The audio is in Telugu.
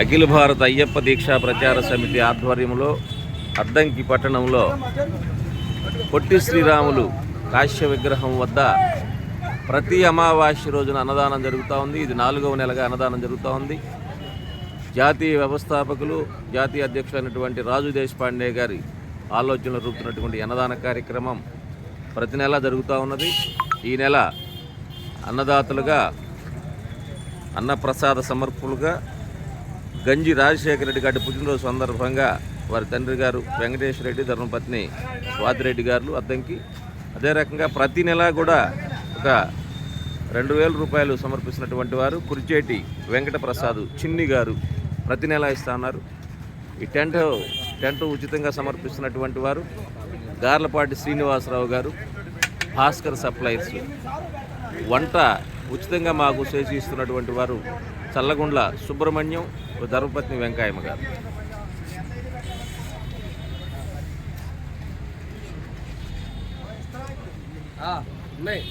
అఖిల భారత అయ్యప్ప దీక్షా ప్రచార సమితి ఆధ్వర్యంలో అద్దంకి పట్టణంలో పొట్టి శ్రీరాములు కాశ్య విగ్రహం వద్ద ప్రతి అమావాస్య రోజున అన్నదానం జరుగుతూ ఉంది. ఇది నాలుగవ నెలగా అన్నదానం జరుగుతూ ఉంది. జాతీయ వ్యవస్థాపకులు జాతీయ అధ్యక్షులైనటువంటి రాజు దేశపాండే గారి ఆలోచనలు రూపుతున్నటువంటి అన్నదాన కార్యక్రమం ప్రతి నెల జరుగుతూ ఉన్నది. ఈ నెల అన్నదాతలుగా అన్నప్రసాద సమర్పులుగా గంజి రాజశేఖర రెడ్డి గారి పుట్టినరోజు సందర్భంగా వారి తండ్రి గారు వెంకటేశ్వర రెడ్డి ధర్మపత్ని స్వాతిరెడ్డి గారు అద్దంకి. అదే రకంగా ప్రతి నెలా కూడా ఒక రెండు వేల రూపాయలు సమర్పిస్తున్నటువంటి వారు కురిచేటి వెంకట ప్రసాద్ చిన్ని గారు ప్రతి నెల ఇస్తా ఉన్నారు. ఈ టెంట్ టెంట్ ఉచితంగా సమర్పిస్తున్నటువంటి వారు గార్లపాటి శ్రీనివాసరావు గారు భాస్కర్ సప్లైర్స్ వంట ఉచితంగా మాకు చేసి ఇస్తున్నటువంటి వారు చల్లగుండ్ల సుబ్రహ్మణ్యం ధర్మపత్ని వెంకాయమ్మ గారు. ఉన్నాయి.